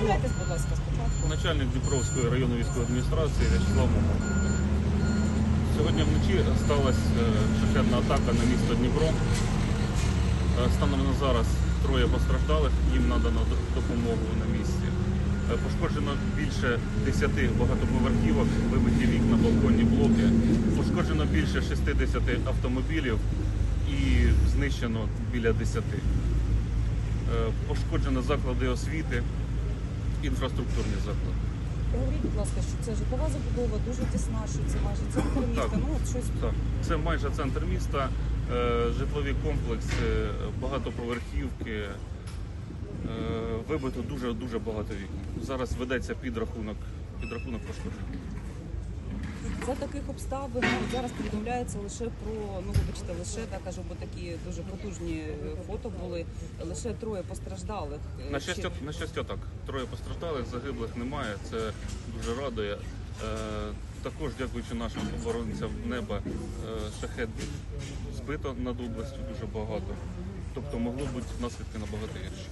Представляйтесь, будь ласка, спочатку. Начальник Дніпровської районної військової адміністрації В'ячеслав Момов. Сьогодні вночі сталася е, шахетна атака на місто Дніпро. Е, Станом на зараз троє постраждалих, їм надано допомогу на місці. Е, Пошкоджено більше 10 багатоповерхівок, вибиті вікна, балконні блоки. Пошкоджено більше 60 автомобілів і знищено біля 10. Е, Пошкоджено заклади освіти, інфраструктурні заклади. Говоріть, будь ласка, що це житлова забудова, дуже тісна, що це майже центр міста. Так. Ну, от щось Так, це майже центр міста, е, житлові комплекси, багатоповерхівки. Е, Вибито дуже дуже багато вікон. Зараз ведеться підрахунок, підрахунок пошкоджень. За таких обставин зараз повідомляється лише про, ну вибачте, лише так кажу, бо такі дуже потужні е, фото були. Лише троє постраждалих. Е, На щастя, на щастя, так. Троє постраждалих, загиблих немає. Це дуже радує. Е, також дякуючи нашим оборонцям неба, е, шахет збито над областю дуже багато. Тобто могло бути наслідки набагато гірші.